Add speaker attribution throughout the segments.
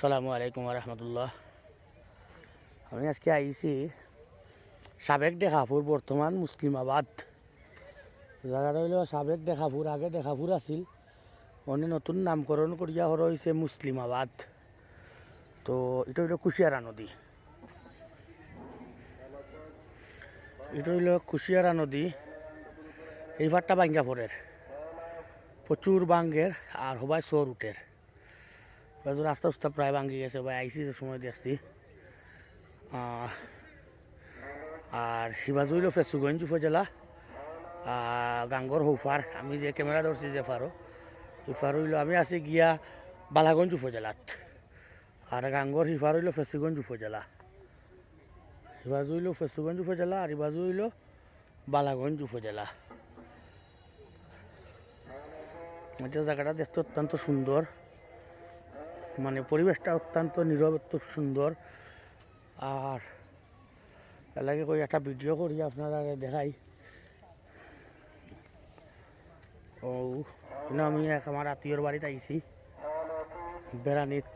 Speaker 1: সালামু আলাইকুম রহমতুল্লাহ আমি আজকে আইছি সাবেক দেখাপুর, বর্তমান মুসলিমাবাদ। জায়গাটা হইল সাবেক দেখাপুর, আগে দেখাপুর আছিল। অনেক নতুন নামকরণ করিয়া হর হয়েছে মুসলিমাবাদ। তো এটা হইল কুশিয়ারা নদী। এটা হইল কুশিয়ারা নদী। এই ভাটটা প্রচুর বাঙ্গের আর হবাই সর উঠের হয়তো রাস্তা উস্তা প্রায় ভাঙ্গি গেছে আইসি যে সময় দেখছি। আর হিবাজ হইল ফেসুগঞ্জ উপজেলা গাঙ্গর হৌফার, আমি যে ক্যামেরা ধরছি যে ফারো ওই ফার হইল আমি আছি গিয়া বালাগঞ্জ উপজেলাত আর গাঙ্গর হিফার হইল ফেসুগঞ্জ উপজেলা হিবাজ হইল ফেসুগঞ্জ উপজেলা আর হিবাজ হইল বালাগঞ্জ উপজেলা এটা জায়গাটা দেখতে অত্যন্ত সুন্দর। মানে পরিবেশটা অত্যন্ত নীরব, অত্যন্ত সুন্দর। আর লাগে কই একটা ভিডিও করি আপনারা দেখাই। ও আমি এক আমার আত্মীয়র বাড়িতে আইছি, বেড়ানিত।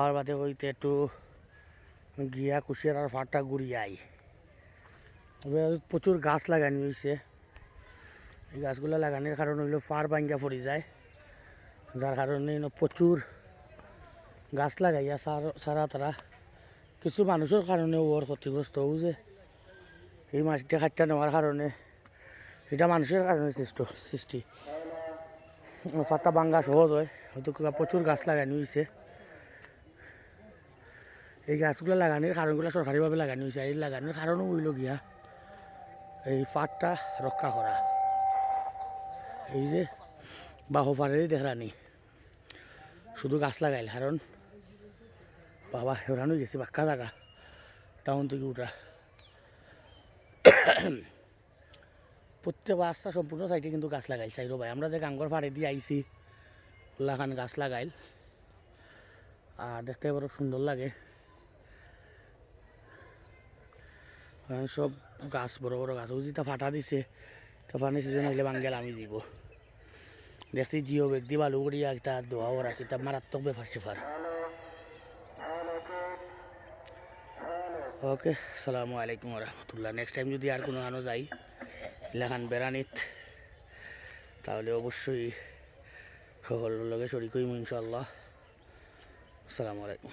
Speaker 1: আর বাদে কইতে একটু গিয়া কুশিয়ার আর ফাটটা তবে প্রচুর গাছ লাগানি হয়েছে এই গাছগুলো লাগানোর কারণ হইল ফার ভাঙ্গা পড়ে যায়। যার কারণে প্রচুর গাছ লাগাইয়া সার- সারা তারা কিছু মানুষের কারণে ওর ক্ষতিগ্রস্ত যে। এই মাছটা খাটটা নেওয়ার কারণে এটা মানুষের কারণে সৃষ্ট সৃষ্টি। ফাটটা ভাঙ্গা সহজ হয়। হয়তো প্রচুর গাছ লাগানো হয়েছে এই গাছগুলো লাগানোর কারণগুলো সরকারিভাবে লাগানো হয়েছে এই লাগানোর কারণও হইল গিয়া এই ফাটটা রক্ষা করা এই যে বাহু বাহপাড়েরই দেখরানি শুধু গাছ লাগাইল কারণ বাবা, হেরান হয়ে গেছে বাক্কা জায়গা টাউন থেকে উঠা। প্রত্যেক রাস্তা সম্পূর্ণ সাইডে কিন্তু গাছ লাগাইল চাইরো ভাই। আমরা যে গাঙ্গর ফাড়ে দিয়ে আইছি ওলাখান গাছ লাগাইল। আর দেখতে বড় সুন্দর লাগে। সব গাছ, বড় বড় গাছ। যেটা ফাটা দিছে তো ফানি সিজন হইলে বাঙ্গেল আমি যাব দেখছি জিও ব্যক্তি বালু করিয়া একটা দোয়া ওরা কিতাব মারাত্মক ব্যাপার সেফার ওকে সালামু আলাইকুম রহমতুল্লাহ নেক্সট টাইম যদি আর কোনো আনো যাই লেখান বেড়ানিত তাহলে অবশ্যই সকলের লগে শরিক ইনশাল্লাহ আসসালামু আলাইকুম।